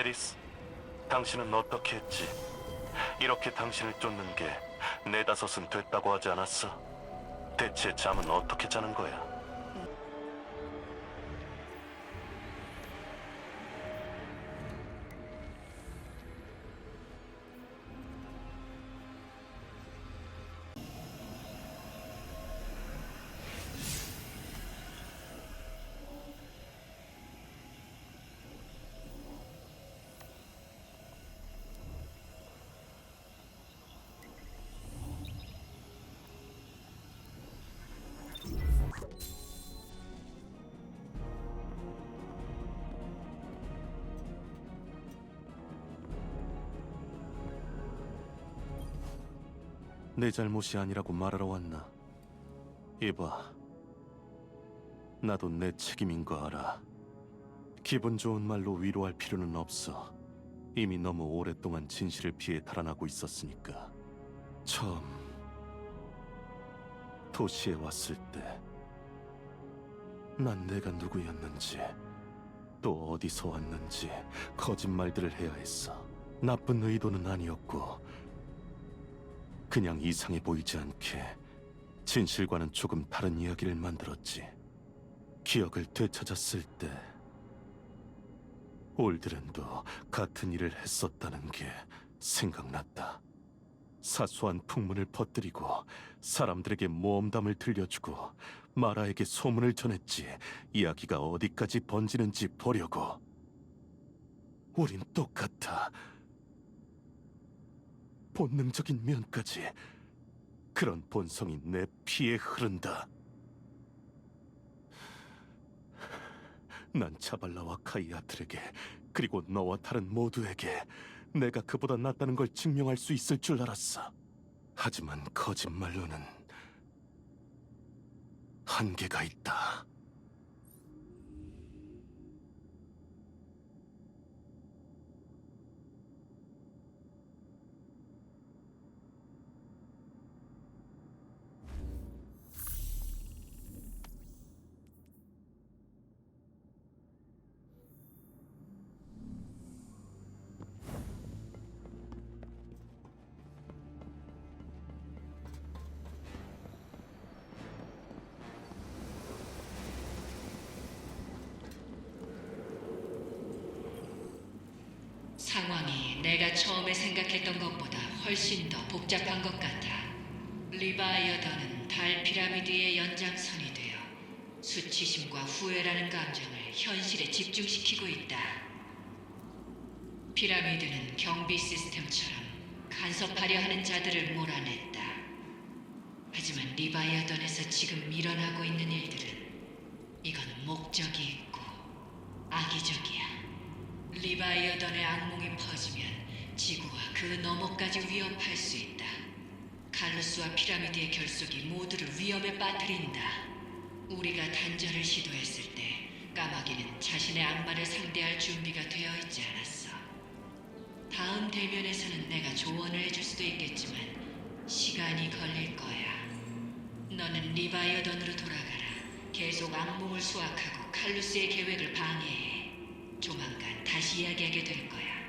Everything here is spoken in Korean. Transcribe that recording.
에리스, 당신은 어떻게 했지? 이렇게 당신을 쫓는 게 네다섯은 됐다고 하지 않았어? 대체 잠은 어떻게 자는 거야? 내 잘못이 아니라고 말하러 왔나? 이봐, 나도 내 책임인 거 알아. 기분 좋은 말로 위로할 필요는 없어. 이미 너무 오랫동안 진실을 피해 달아나고 있었으니까. 처음 도시에 왔을 때, 난 내가 누구였는지, 또 어디서 왔는지 거짓말들을 해야 했어. 나쁜 의도는 아니었고, 그냥 이상해 보이지 않게 진실과는 조금 다른 이야기를 만들었지. 기억을 되찾았을 때 올드랜도 같은 일을 했었다는 게 생각났다. 사소한 풍문을 퍼뜨리고 사람들에게 모험담을 들려주고 마라에게 소문을 전했지 이야기가 어디까지 번지는지 보려고. 우린 똑같아. 본능적인 면까지 그런 본성이 내 피에 흐른다. 난 차발라와 카이아틀에게 그리고 너와 다른 모두에게 내가 그보다 낫다는 걸 증명할 수 있을 줄 알았어. 하지만 거짓말로는 한계가 있다. 상황이 내가 처음에 생각했던 것보다 훨씬 더 복잡한 것 같아. 리바이어던은 달 피라미드의 연장선이 되어 수치심과 후회라는 감정을 현실에 집중시키고 있다. 피라미드는 경비 시스템처럼 간섭하려 하는 자들을 몰아냈다. 하지만 리바이어던에서 지금 일어나고 있는 일들은 이건 목적이 있고 악의적이야. 리바이어던의 악몽이 퍼지면 지구와 그 너머까지 위협할 수 있다. 칼루스와 피라미드의 결속이 모두를 위험에 빠뜨린다. 우리가 단절을 시도했을 때 까마귀는 자신의 악마를 상대할 준비가 되어 있지 않았어. 다음 대면에서는 내가 조언을 해줄 수도 있겠지만 시간이 걸릴 거야. 너는 리바이어던으로 돌아가라. 계속 악몽을 수확하고 칼루스의 계획을 방해해. 조만간 다시 이야기하게 될 거야.